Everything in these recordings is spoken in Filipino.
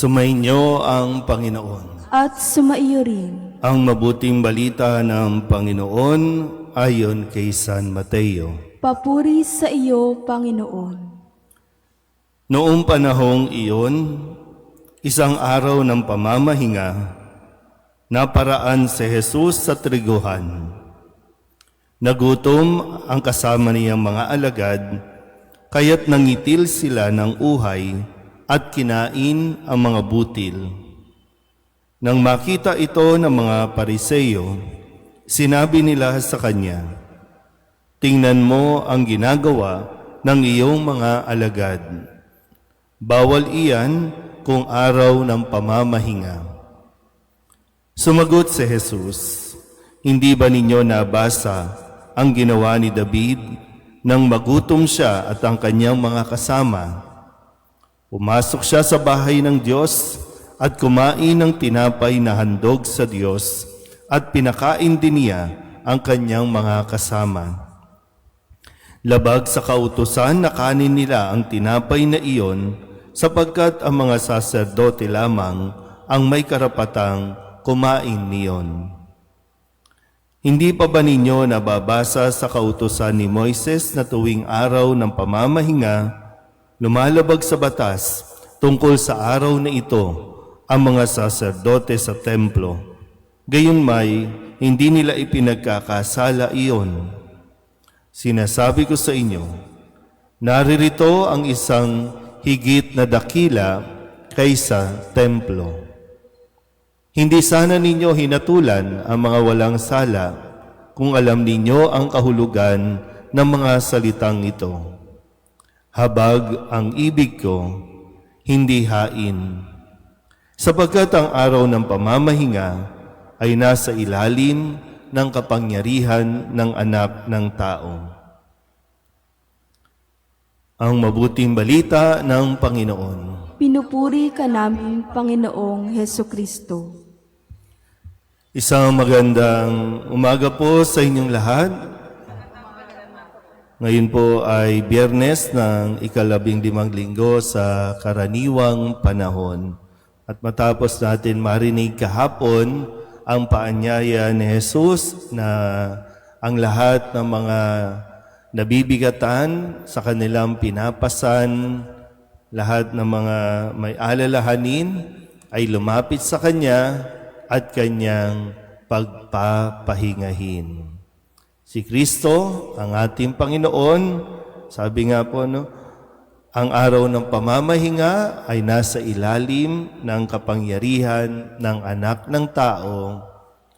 Sumainyo ang Panginoon. at sumaiyo rin. Ang mabuting balita ng Panginoon ayon kay San Mateo. Papuri sa iyo, Panginoon. Noong panahong iyon, isang araw ng pamamahinga, naparaan si Jesus sa triguhan. Nagutom ang kasama niyang mga alagad, kaya't nangitil sila ng uhay at kinain ang mga butil. Nang makita ito ng mga pariseyo, sinabi nila sa kanya, Tingnan mo ang ginagawa ng iyong mga alagad. Bawal iyan kung araw ng pamamahinga. Sumagot si Jesus, Hindi ba ninyo nabasa ang ginawa ni David nang magutom siya at ang kanyang mga kasama? Pumasok siya sa bahay ng Diyos at kumain ng tinapay na handog sa Diyos at pinakain din niya ang kanyang mga kasama. Labag sa kautusan na kanin nila ang tinapay na iyon sapagkat ang mga saserdote lamang ang may karapatang kumain niyon. Hindi pa ba ninyo nababasa sa kautusan ni Moises na tuwing araw ng pamamahinga, lumalabag sa batas tungkol sa araw na ito ang mga saserdote sa templo. Gayon may, hindi nila ipinagkakasala iyon. Sinasabi ko sa inyo, naririto ang isang higit na dakila kaysa templo. Hindi sana ninyo hinatulan ang mga walang sala kung alam ninyo ang kahulugan ng mga salitang ito. Habag ang ibig ko, hindi hain. Sapagkat ang araw ng pamamahinga ay nasa ilalim ng kapangyarihan ng anak ng tao. Ang mabuting balita ng Panginoon. Pinupuri ka namin, Panginoong Heso Kristo. Isang magandang umaga po sa inyong lahat. Ngayon po ay biyernes ng ikalabing limang linggo sa karaniwang panahon. At matapos natin marinig kahapon ang paanyaya ni Jesus na ang lahat ng mga nabibigatan sa kanilang pinapasan, lahat ng mga may alalahanin ay lumapit sa Kanya at Kanyang pagpapahingahin. Si Kristo, ang ating Panginoon, sabi nga po, no, ang araw ng pamamahinga ay nasa ilalim ng kapangyarihan ng anak ng tao,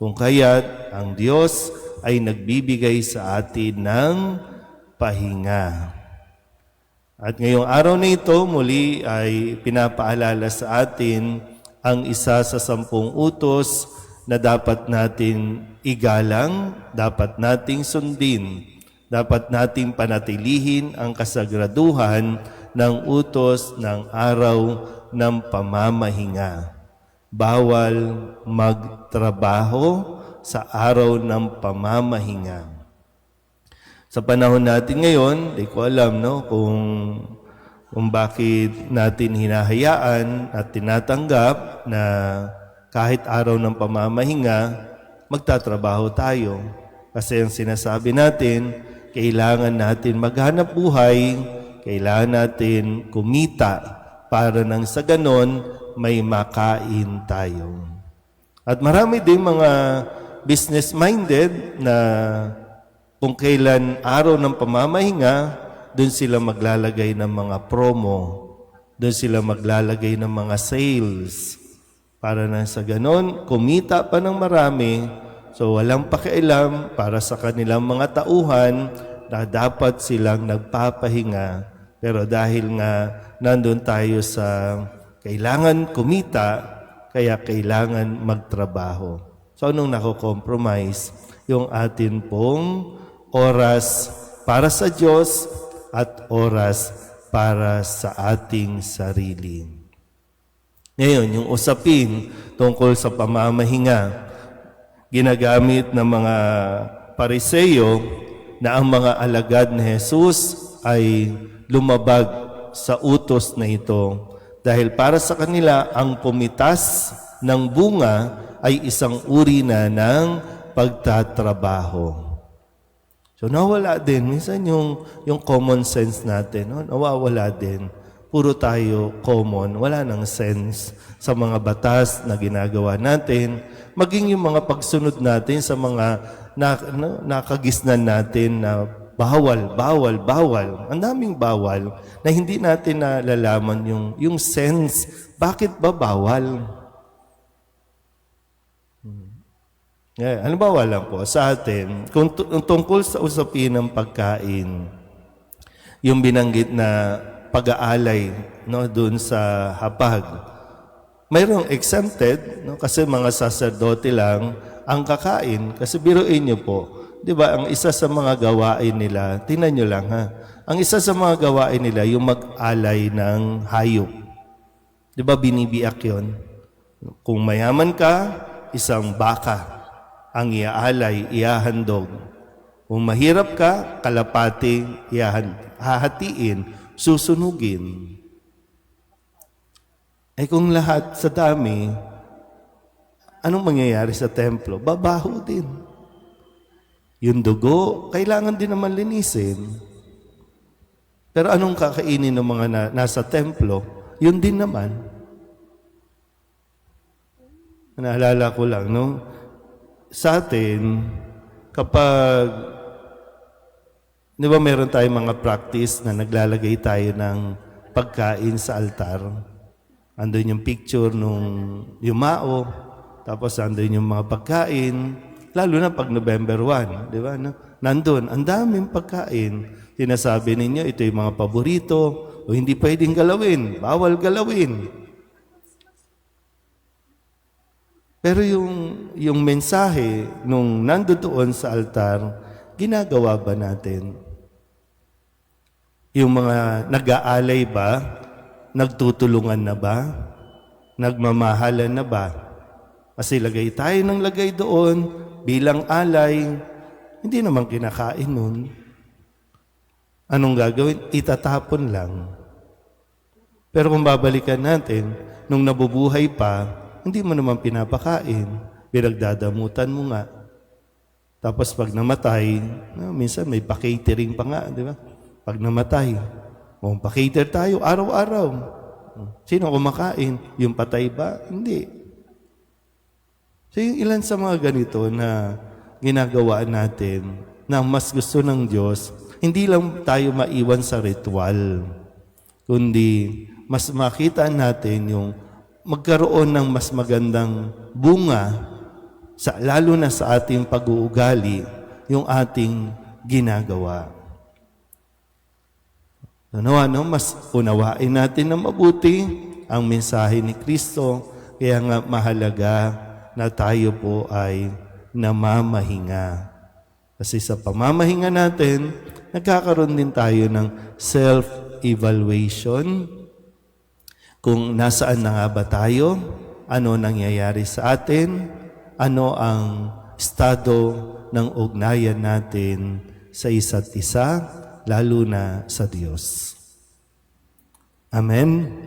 kung kaya't ang Diyos ay nagbibigay sa atin ng pahinga. At ngayong araw na ito, muli ay pinapaalala sa atin ang isa sa sampung utos na dapat natin igalang, dapat nating sundin, dapat nating panatilihin ang kasagraduhan ng utos ng araw ng pamamahinga. Bawal magtrabaho sa araw ng pamamahinga. Sa panahon natin ngayon, di ko alam no, kung, kung bakit natin hinahayaan at tinatanggap na kahit araw ng pamamahinga, magtatrabaho tayo. Kasi ang sinasabi natin, kailangan natin maghanap buhay, kailangan natin kumita para nang sa ganon may makain tayo. At marami din mga business-minded na kung kailan araw ng pamamahinga, doon sila maglalagay ng mga promo, doon sila maglalagay ng mga sales. Para nang sa ganon, kumita pa ng marami, so walang pakialam para sa kanilang mga tauhan na dapat silang nagpapahinga. Pero dahil nga nandun tayo sa kailangan kumita, kaya kailangan magtrabaho. So anong nako-compromise? Yung atin pong oras para sa Diyos at oras para sa ating sarili. Ngayon, yung usapin tungkol sa pamamahinga, ginagamit ng mga pariseyo na ang mga alagad ni Jesus ay lumabag sa utos na ito Dahil para sa kanila, ang pumitas ng bunga ay isang uri na ng pagtatrabaho. So nawala din, minsan yung, yung common sense natin, no? nawawala din. Puro tayo common, wala nang sense sa mga batas na ginagawa natin, maging yung mga pagsunod natin sa mga na, no, nakagisnan natin na bawal, bawal, bawal. Ang daming bawal na hindi natin nalalaman yung, yung sense. Bakit ba bawal? Yeah, halimbawa lang po, sa atin, kung tungkol sa usapin ng pagkain, yung binanggit na pag-aalay no, doon sa hapag, mayroong exempted, no, kasi mga saserdote lang ang kakain. Kasi biruin niyo po, di ba, ang isa sa mga gawain nila, tingnan niyo lang ha, ang isa sa mga gawain nila, yung mag-alay ng hayop. Di ba binibiyak yon? Kung mayaman ka, isang baka ang iaalay, iahandog. Kung mahirap ka, kalapati, iahan, hahatiin, susunugin. Eh kung lahat sa dami, anong mangyayari sa templo? Babaho din. Yung dugo, kailangan din naman linisin. Pero anong kakainin ng mga na, nasa templo? Yun din naman. Naalala ko lang, no? Sa atin, kapag, di ba meron tayong mga practice na naglalagay tayo ng pagkain sa altar? Andun yung picture nung yumao, tapos andun yung mga pagkain, lalo na pag November 1, di ba? No? Nandun, ang daming pagkain. Sinasabi ninyo, ito yung mga paborito, o hindi pwedeng galawin, bawal galawin. Pero yung, yung mensahe nung nandoon sa altar, ginagawa ba natin? Yung mga nag-aalay ba? Nagtutulungan na ba? Nagmamahalan na ba? Kasi lagay tayo ng lagay doon bilang alay, hindi naman kinakain nun. Anong gagawin? Itatapon lang. Pero kung babalikan natin, nung nabubuhay pa, hindi mo naman pinapakain. Pinagdadamutan mo nga. Tapos pag namatay, no, minsan may pa-catering pa nga, di ba? Pag namatay, kung pa-cater tayo araw-araw. Sino kumakain? Yung patay ba? Hindi. So yung ilan sa mga ganito na ginagawa natin na mas gusto ng Diyos, hindi lang tayo maiwan sa ritual, kundi mas makita natin yung magkaroon ng mas magandang bunga, sa, lalo na sa ating pag-uugali, yung ating ginagawa. Ano, ano, mas unawain natin na mabuti ang mensahe ni Kristo, kaya nga mahalaga na tayo po ay namamahinga. Kasi sa pamamahinga natin, nagkakaroon din tayo ng self-evaluation, kung nasaan na nga ba tayo, ano nangyayari sa atin, ano ang estado ng ugnayan natin sa isa't isa, lalo na sa Diyos. Amen.